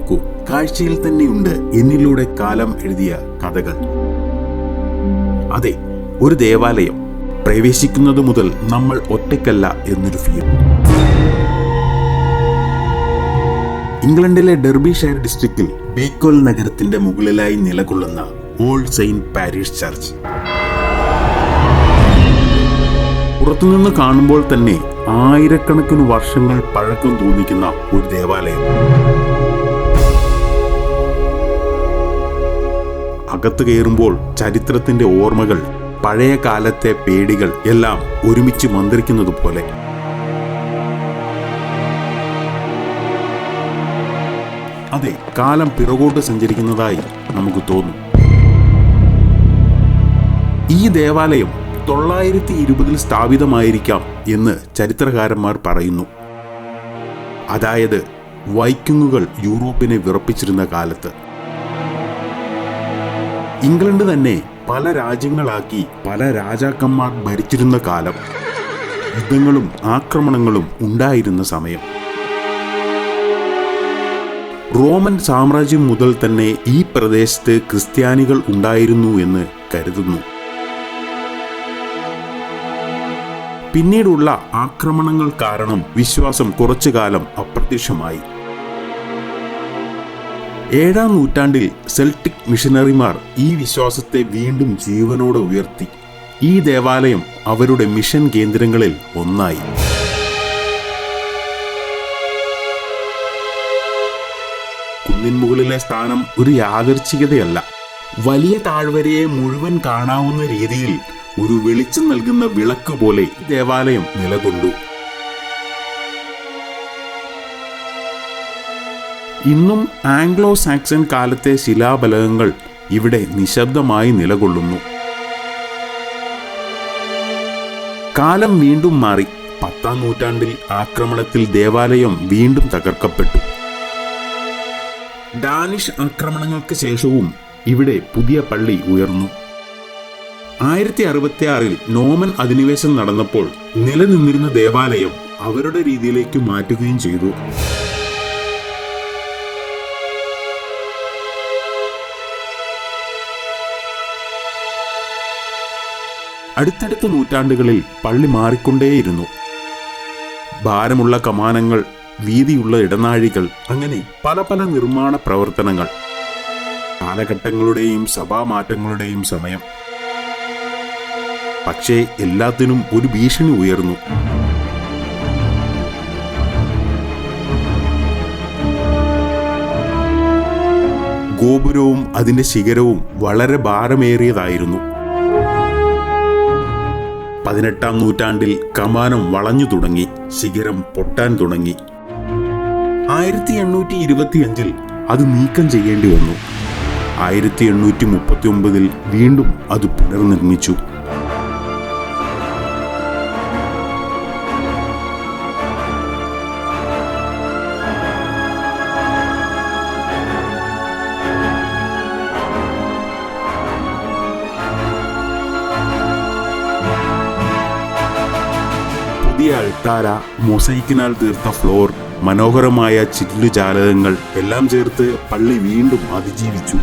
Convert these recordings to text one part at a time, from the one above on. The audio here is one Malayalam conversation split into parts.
നോക്കൂ കാഴ്ചയിൽ തന്നെയുണ്ട് എന്നിലൂടെ കാലം എഴുതിയ കഥകൾ. അതെ ഒരു ദേവാലയം പ്രവേശിക്കുന്നത് മുതൽ നമ്മൾ ഒറ്റയ്ക്കല്ല എന്നൊരു ഫീൽ ഇംഗ്ലണ്ടിലെ ഡെർബിഷയർ ഡിസ്ട്രിക്റ്റിൽ ബേക്കോൽ നഗരത്തിന്റെ മുകളിലായി നിലകൊള്ളുന്ന ഓൾഡ് സെയിന്റ് പാരീഷ് ചർച്ച്. പുറത്തുനിന്ന് കാണുമ്പോൾ തന്നെ ആയിരക്കണക്കിന് വർഷങ്ങൾ പഴക്കം തോന്നിക്കുന്ന ഒരു ദേവാലയം. അകത്ത് കയറുമ്പോൾ ചരിത്രത്തിന്റെ ഓർമ്മകൾ പഴയ കാലത്തെ പേടികൾ എല്ലാം ഒരുമിച്ച് മന്ത്രിക്കുന്നത് പോലെ. അതെ കാലം പിറകോട്ട് സഞ്ചരിക്കുന്നതായി നമുക്ക് തോന്നും. ഈ ദേവാലയം തൊള്ളായിരത്തി ഇരുപതിൽ സ്ഥാപിതമായിരിക്കാം എന്ന് ചരിത്രകാരന്മാർ പറയുന്നു. അതായത് വൈക്കിങ്ങുകൾ യൂറോപ്പിനെ വിറപ്പിച്ചിരുന്ന കാലത്ത്. ഇംഗ്ലണ്ട് തന്നെ പല രാജ്യങ്ങളാക്കി പല രാജാക്കന്മാർ ഭരിച്ചിരുന്ന കാലം. യുദ്ധങ്ങളും ആക്രമണങ്ങളും ഉണ്ടായിരുന്ന സമയം. റോമൻ സാമ്രാജ്യം മുതൽ തന്നെ ഈ പ്രദേശത്ത് ക്രിസ്ത്യാനികൾ ഉണ്ടായിരുന്നു എന്ന് കരുതുന്നു. പിന്നീടുള്ള ആക്രമണങ്ങൾ കാരണം വിശ്വാസം കുറച്ചു കാലം അപ്രത്യക്ഷമായി. ഏഴാം നൂറ്റാണ്ടിൽ സെൽട്ടിക് മിഷനറിമാർ ഈ വിശ്വാസത്തെ വീണ്ടും ജീവനോടെ ഉയർത്തി. ഈ ദേവാലയം അവരുടെ മിഷൻ കേന്ദ്രങ്ങളിൽ ഒന്നായി. കുന്നിൻ മുകളിലെ സ്ഥാനം ഒരു യാദർച്ഛികതയല്ല. വലിയ താഴ്വരയെ മുഴുവൻ കാണാവുന്ന രീതിയിൽ ഒരു വെളിച്ചം നൽകുന്ന വിളക്ക് പോലെ ദേവാലയം നിലകൊണ്ടു. ഇന്നും ആംഗ്ലോ സാക്സൺ കാലത്തെ ശിലാബലകങ്ങൾ ഇവിടെ നിശബ്ദമായി നിലകൊള്ളുന്നു. കാലം വീണ്ടും മാറി. പത്താം നൂറ്റാണ്ടിൽ ആക്രമണത്തിൽ ദേവാലയം വീണ്ടും തകർക്കപ്പെട്ടു. ഡാനിഷ് ആക്രമണങ്ങൾക്ക് ശേഷവും ഇവിടെ പുതിയ പള്ളി ഉയർന്നു. ആയിരത്തി അറുപത്തി ആറിൽ നോമൻ അധിനിവേശം നടന്നപ്പോൾ നിലനിന്നിരുന്ന ദേവാലയം അവരുടെ രീതിയിലേക്ക് മാറ്റുകയും ചെയ്തു. അടുത്തടുത്ത നൂറ്റാണ്ടുകളിൽ പള്ളി മാറിക്കൊണ്ടേയിരുന്നു. ഭാരമുള്ള കമാനങ്ങൾ വീതിയുള്ള ഇടനാഴികൾ അങ്ങനെ പല പല നിർമ്മാണ പ്രവർത്തനങ്ങൾ. കാലഘട്ടങ്ങളുടെയും സഭാമാറ്റങ്ങളുടെയും സമയം. പക്ഷേ എല്ലാത്തിനും ഒരു ഭീഷണി ഉയർന്നു. ഗോപുരവും അതിന്റെ ശിഖരവും വളരെ ഭാരമേറിയതായിരുന്നു. പതിനെട്ടാം നൂറ്റാണ്ടിൽ കമാനം വളഞ്ഞു തുടങ്ങി ശിഖരം പൊട്ടാൻ തുടങ്ങി. ആയിരത്തി എണ്ണൂറ്റി ഇരുപത്തിയഞ്ചിൽ അത് നീക്കം ചെയ്യേണ്ടി വന്നു. ആയിരത്തി എണ്ണൂറ്റി മുപ്പത്തി ഒമ്പതിൽ വീണ്ടും അത് പുനർനിർമ്മിച്ചു. പുതിയ അൾത്താര മൊസൈക്കിനാൽ തീർത്ത ഫ്ലോർ മനോഹരമായ ചില്ലുജാലകങ്ങൾ എല്ലാം ചേർത്ത് പള്ളി വീണ്ടും അതിജീവിച്ചു.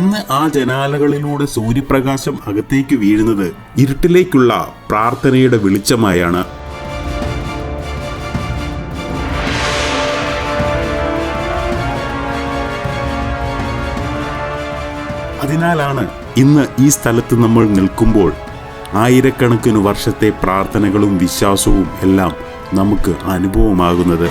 ഇന്ന് ആ ജനാലകളിലൂടെ സൂര്യപ്രകാശം അകത്തേക്ക് വീഴുന്നത് ഇരുട്ടിലേക്കുള്ള പ്രാർത്ഥനയുടെ വെളിച്ചമായാണ്. അതിനാലാണ് ഇന്ന് ഈ സ്ഥലത്ത് നമ്മൾ നിൽക്കുമ്പോൾ ആയിരക്കണക്കിന് വർഷത്തെ പ്രാർത്ഥനകളും വിശ്വാസവും എല്ലാം നമുക്ക് അനുഭവമാകുന്നത്.